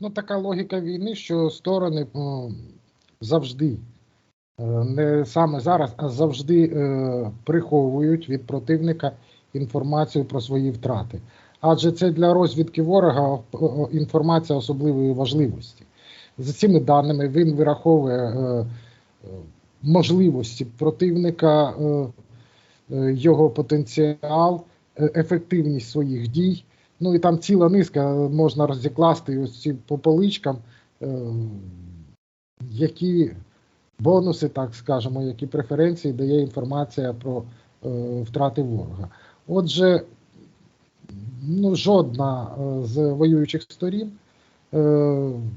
Ну, така логіка війни, що сторони м, завжди, е, не саме зараз, а завжди е, приховують від противника інформацію про свої втрати. Адже це для розвідки ворога е, інформація особливої важливості. За цими даними він вираховує можливості противника, його потенціал, ефективність своїх дій. Ну і там ціла низка можна розікласти ось ці по поличкам, е, які бонуси, так скажемо, які преференції дає інформація про е, втрати ворога. Отже, ну, жодна е, з воюючих сторін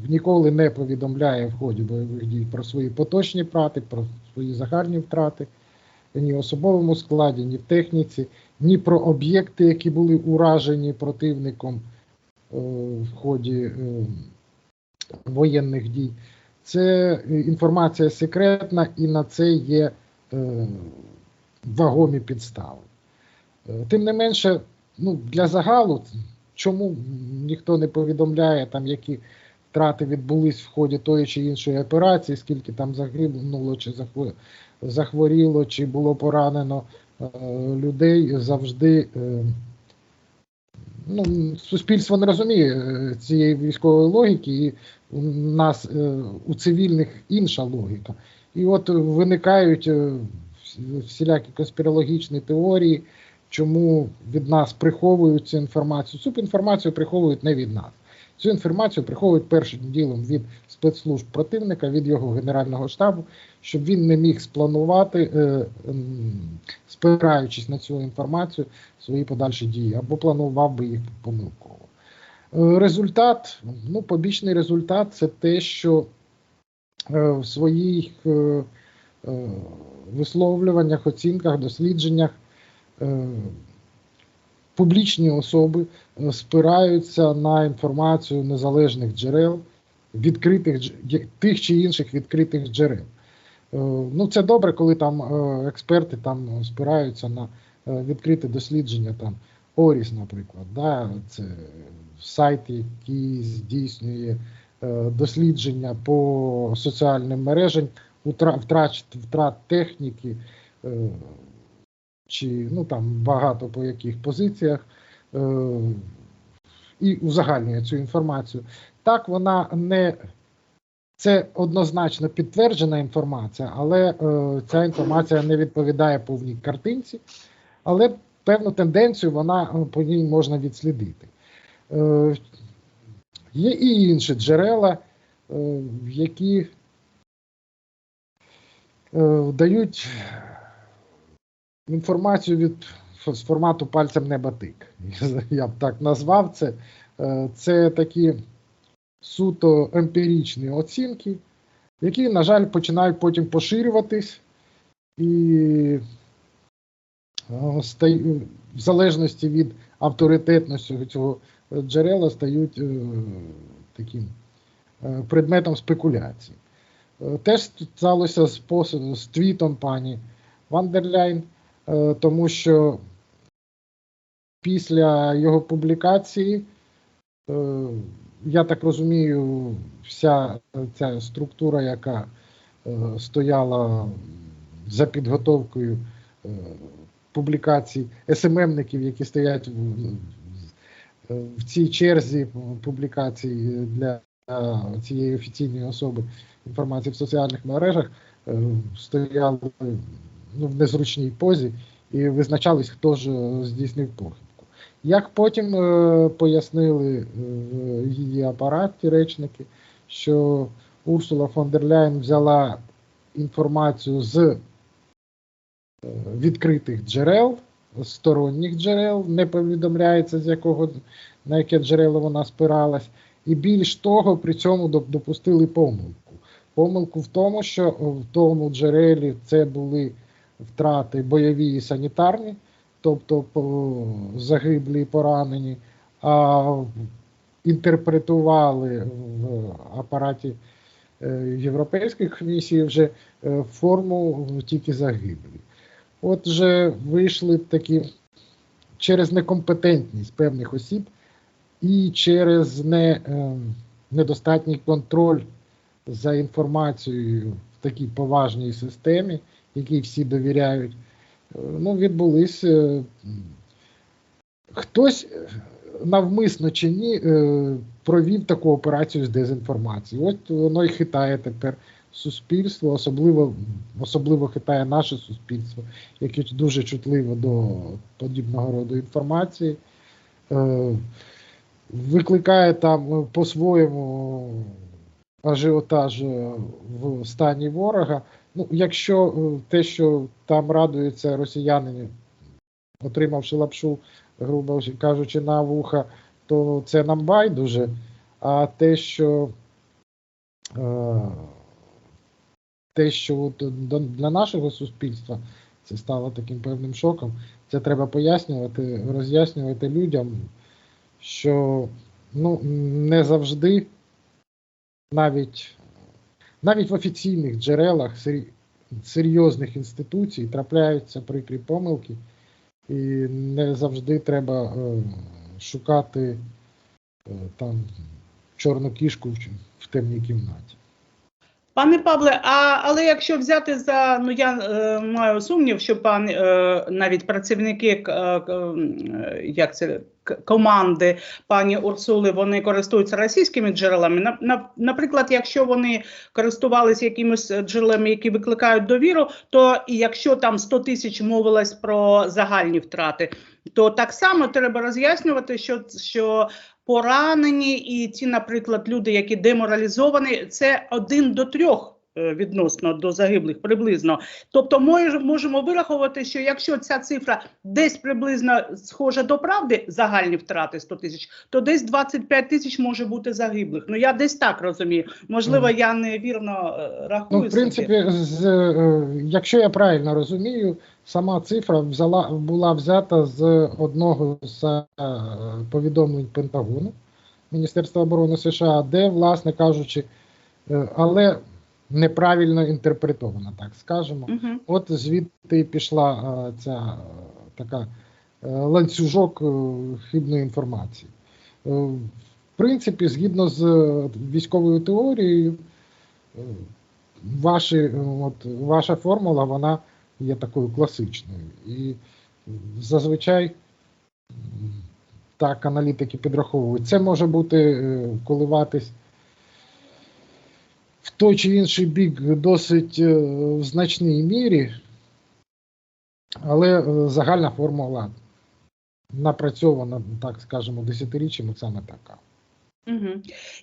ніколи не повідомляє в ході бойових дій про свої поточні втрати, про свої загальні втрати, ні в особовому складі, ні в техніці, ні про об'єкти, які були уражені противником е, в ході е, воєнних дій. Це е, інформація секретна і на це є вагомі підстави. Тим не менше, ну, для загалу, чому ніхто не повідомляє, там, які втрати відбулись в ході тої чи іншої операції, скільки там загинуло, чи захворіло, чи було поранено е, людей, завжди. Е, ну, суспільство не розуміє е, цієї військової логіки, і у нас у цивільних інша логіка. І от виникають всілякі конспірологічні теорії, чому від нас приховують цю інформацію. Цю інформацію приховують не від нас. Цю інформацію приховують першим ділом від спецслужб противника, від його генерального штабу, щоб він не міг спланувати, е, спираючись на цю інформацію, свої подальші дії, або планував би їх помилково. Е, Результат, ну, побічний результат це те, що е, в своїх висловлюваннях, оцінках, дослідженнях публічні особи е, спираються на інформацію незалежних джерел, відкритих тих чи інших відкритих джерел. Е, Ну, це добре, коли там е, експерти там спираються на відкрите дослідження там Оріс, наприклад, да, це сайт, який здійснює дослідження по соціальним мережам, втрат техніки, чи ну там багато по яких позиціях, е, і узагальнює цю інформацію. Так, вона не це однозначно підтверджена інформація, але е, ця інформація не відповідає повній картинці, але певну тенденцію вона е, по ній можна відслідити. Е, є і інші джерела, е, які е, дають інформацію від з формату пальцем не батик. Я б так назвав це. Е, Це такі суто емпіричні оцінки, які, на жаль, починають потім поширюватись і е, в залежності від авторитетності цього джерела стають е, таким предметом спекуляцій. Теж сталося з, твітом пані Вандерляйн, тому що після його публікації, е, я так розумію, вся ця структура, яка е, стояла за підготовкою е, публікацій СММників, які стоять в, в- цій черзі публікацій для цієї офіційної особи інформації в соціальних мережах, е, стояли ну, в незручній позі і визначались, хто ж е, здійснив похибку. Як потім е, пояснили е, в її апараті речники, що Урсула фон дер Ляйн взяла інформацію з е, відкритих джерел, сторонніх джерел, не повідомляється, з якого на яке джерело вона спиралась, і більш того, при цьому допустили помилку. Помилку в тому, що в тому джерелі це були втрати бойові і санітарні, тобто загиблі і поранені, а інтерпретували в апараті е, Європейської комісії вже е, форму тільки загиблі. Отже, вийшли такі через некомпетентність певних осіб і через не, е, недостатній контроль за інформацією такій поважній системі, якій всі довіряють, е, ну, відбулись. е, Хтось е, навмисно чи ні провів таку операцію з дезінформації. От воно і хитає тепер суспільство, особливо, особливо хитає наше суспільство, яке дуже чутливо до подібного роду інформації. Викликає там по-своєму ажіотаж е, в стані ворога. Ну, якщо е, те, що там радуються росіяни, отримавши лапшу, грубо кажучи, на вуха, то це нам байдуже. А те, що е, те, що для нашого суспільства це стало таким певним шоком, це треба пояснювати, роз'яснювати людям, що ну, не завжди навіть, навіть в офіційних джерелах серйозних інституцій трапляються прикрі помилки, і не завжди треба е, шукати е, там чорну кішку в, в темній кімнаті. Пане Павле, а але якщо взяти за ну я е, маю сумнів, що пан е, навіть працівники е, е, як це команди пані Урсули вони користуються російськими джерелами. На, на, наприклад, якщо вони користувалися якимись джерелами, які викликають довіру, то і якщо там 100 тисяч мовилось про загальні втрати, то так само треба роз'яснювати, що, що поранені, і ті, наприклад, люди, які деморалізовані, це один до трьох. Е, Відносно до загиблих приблизно, тобто ми можемо вирахувати, що якщо ця цифра десь приблизно схожа до правди, загальні втрати 100 тисяч, то десь 25 тисяч може бути загиблих. Ну я десь так розумію. Можливо, я невірно е, рахую. Ну, в принципі, з, е, якщо я правильно розумію, сама цифра взяла, була взята з одного з повідомлень Пентагону Міністерства оборони США, де, власне кажучи, але неправильно інтерпретована, так скажемо. Мгм. От звідти пішла е, ця е, така е, ланцюжок хибної інформації. В принципі, згідно з військовою теорією, ваші, от, ваша формула вона є такою класичною. І зазвичай так аналітики підраховують. Це може бути коливатись в той чи інший бік досить е, в значній мірі, але е, загальна формула напрацьована, так скажемо, десятиріччями саме така. Угу.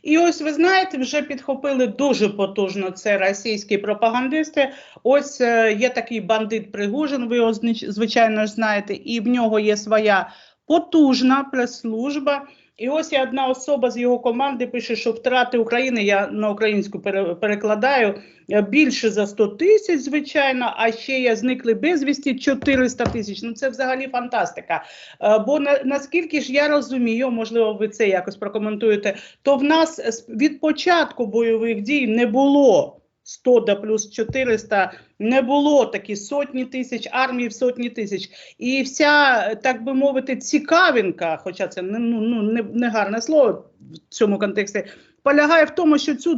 І ось ви знаєте, вже підхопили дуже потужно це російські пропагандисти. Ось е, є такий бандит Пригожин, ви його звичайно ж знаєте, і в нього є своя потужна прес-служба. І ось є одна особа з його команди пише, що втрати України, я на українську пере- перекладаю, е, більше за 100 тисяч, звичайно, а ще є зникли безвісті 400 тисяч. Ну це взагалі фантастика. Е, Бо на, наскільки ж я розумію, можливо, ви це якось прокоментуєте, то в нас від початку бойових дій не було 100 да плюс 400, не було такі сотні тисяч, армії в сотні тисяч. І вся, так би мовити, цікавинка, хоча це не, ну, ну, не, не гарне слово в цьому контексті, полягає в тому, що цю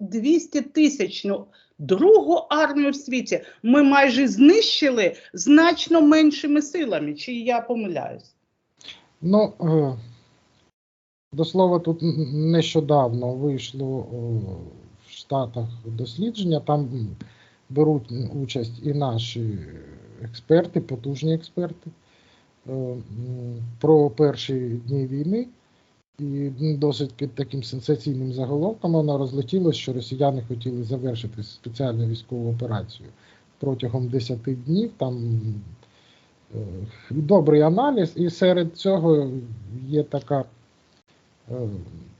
200 тисячну другу армію в світі ми майже знищили значно меншими силами. Чи я помиляюсь? Ну, е, до слова, тут нещодавно вийшло е, Штатах дослідження, там беруть участь і наші експерти, потужні експерти е, про перші дні війни. І досить під таким сенсаційним заголовком вона розлетілося, що росіяни хотіли завершити спеціальну військову операцію протягом 10 днів. Там е, добрий аналіз, і серед цього є така е,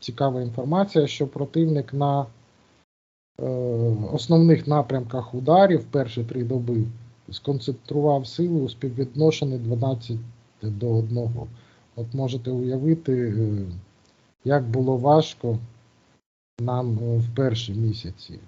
цікава інформація, що противник на основних напрямках ударів перші три доби сконцентрував силу у співвідношенні 12 до 1. От можете уявити, е, як було важко нам е, в перші місяці